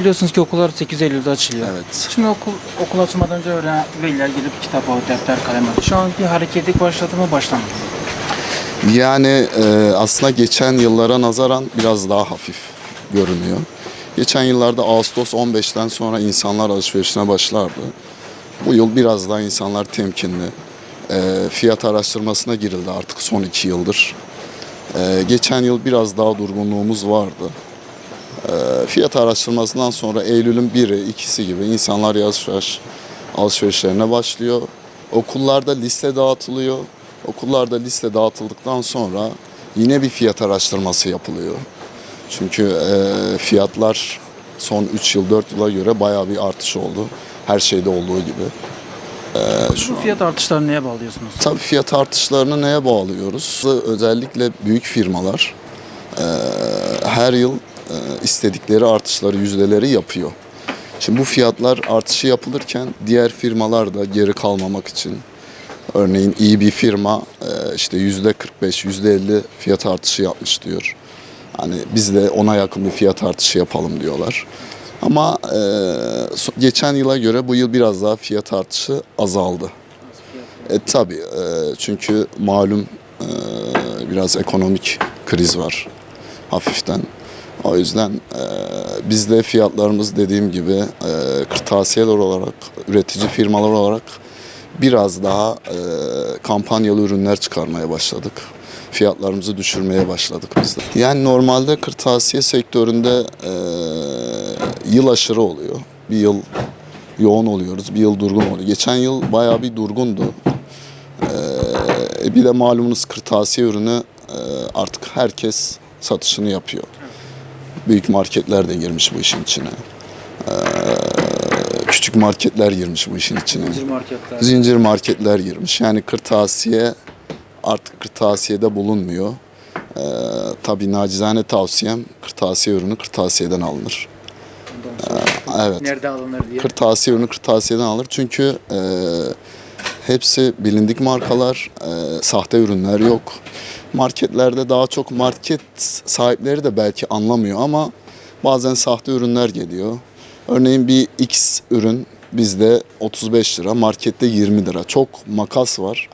biliyorsunuz ki okullar 8 Eylül'de açılıyor. Evet. Şimdi okul okul açılmadan önce öğren veliler gelip kitap alıp defter kalem alıyor. Şu an bir hareketlik başladı mı başlamadı? Yani e, aslında geçen yıllara nazaran biraz daha hafif görünüyor. Geçen yıllarda Ağustos 15'ten sonra insanlar alışverişine başlardı. Bu yıl biraz daha insanlar temkinli. E, fiyat araştırmasına girildi artık son iki yıldır. E, geçen yıl biraz daha durgunluğumuz vardı. E, fiyat araştırmasından sonra Eylül'ün biri, ikisi gibi insanlar yavaş yavaş alışverişlerine başlıyor. Okullarda liste dağıtılıyor. Okullarda liste dağıtıldıktan sonra yine bir fiyat araştırması yapılıyor. Çünkü e, fiyatlar son 3 yıl 4 yıla göre bayağı bir artış oldu. Her şeyde olduğu gibi. Bu fiyat artışlarını neye bağlıyorsunuz? Tabii fiyat artışlarını neye bağlıyoruz? Özellikle büyük firmalar e, her yıl e, istedikleri artışları, yüzdeleri yapıyor. Şimdi bu fiyatlar artışı yapılırken diğer firmalar da geri kalmamak için örneğin iyi bir firma e, işte yüzde 45, yüzde 50 fiyat artışı yapmış diyor. Hani biz de ona yakın bir fiyat artışı yapalım diyorlar. Ama e, geçen yıla göre bu yıl biraz daha fiyat artışı azaldı. E, tabii e, çünkü malum e, biraz ekonomik kriz var hafiften. O yüzden e, biz de fiyatlarımız dediğim gibi e, kırtasiyeler olarak, üretici firmalar olarak biraz daha e, kampanyalı ürünler çıkarmaya başladık. Fiyatlarımızı düşürmeye başladık biz de. Yani normalde kırtasiye sektöründe e, yıl aşırı oluyor. Bir yıl yoğun oluyoruz, bir yıl durgun oluyor. Geçen yıl bayağı bir durgundu. E, bir de malumunuz kırtasiye ürünü e, artık herkes satışını yapıyor. Büyük marketler de girmiş bu işin içine. E, küçük marketler girmiş bu işin içine. marketler. Zincir marketler girmiş. Yani kırtasiye artık kırtasiyede bulunmuyor. E, tabii nacizane tavsiyem kırtasiye ürünü kırtasiyeden alınır. Evet. Nerede alınır diye. Kırtasiye ürünü kırtasiyeden alır. Çünkü e, hepsi bilindik markalar, e, sahte ürünler yok. Marketlerde daha çok market sahipleri de belki anlamıyor ama bazen sahte ürünler geliyor. Örneğin bir X ürün bizde 35 lira, markette 20 lira. Çok makas var.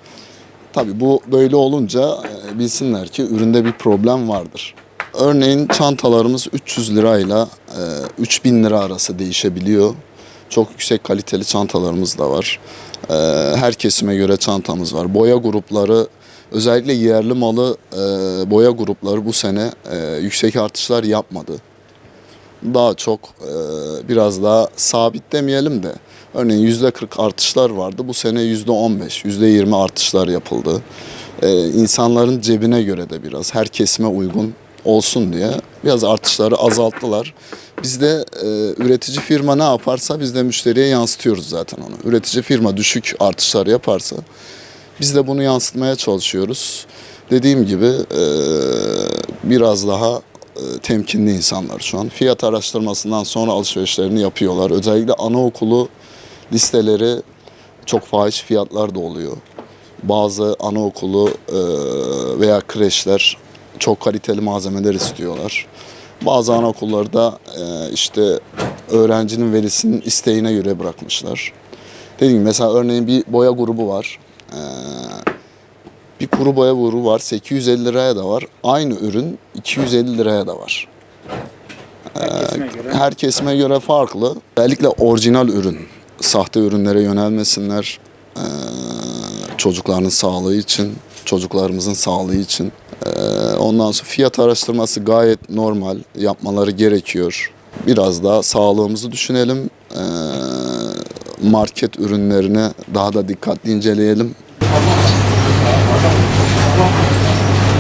Tabii bu böyle olunca e, bilsinler ki üründe bir problem vardır. Örneğin çantalarımız 300 lirayla e, 3000 lira arası değişebiliyor. Çok yüksek kaliteli çantalarımız da var. E, her kesime göre çantamız var. Boya grupları özellikle yerli malı e, boya grupları bu sene e, yüksek artışlar yapmadı daha çok e, biraz daha sabit demeyelim de örneğin yüzde 40 artışlar vardı. Bu sene yüzde 15, yüzde 20 artışlar yapıldı. E, insanların cebine göre de biraz her kesime uygun olsun diye biraz artışları azalttılar. Biz de e, üretici firma ne yaparsa biz de müşteriye yansıtıyoruz zaten onu. Üretici firma düşük artışlar yaparsa biz de bunu yansıtmaya çalışıyoruz. Dediğim gibi e, biraz daha e, temkinli insanlar şu an. Fiyat araştırmasından sonra alışverişlerini yapıyorlar. Özellikle anaokulu listeleri çok fahiş fiyatlar da oluyor. Bazı anaokulu e, veya kreşler çok kaliteli malzemeler istiyorlar. Bazı anaokullarda e, işte öğrencinin velisinin isteğine göre bırakmışlar. Dediğim gibi mesela örneğin bir boya grubu var. E, bir kuru boya grubu var 850 liraya da var. Aynı ürün 250 liraya da var. Kesime göre. Her kesime göre farklı. Özellikle orijinal ürün. Sahte ürünlere yönelmesinler. Ee, çocukların sağlığı için, çocuklarımızın sağlığı için. Ee, ondan sonra fiyat araştırması gayet normal. Yapmaları gerekiyor. Biraz daha sağlığımızı düşünelim. Ee, market ürünlerini daha da dikkatli inceleyelim.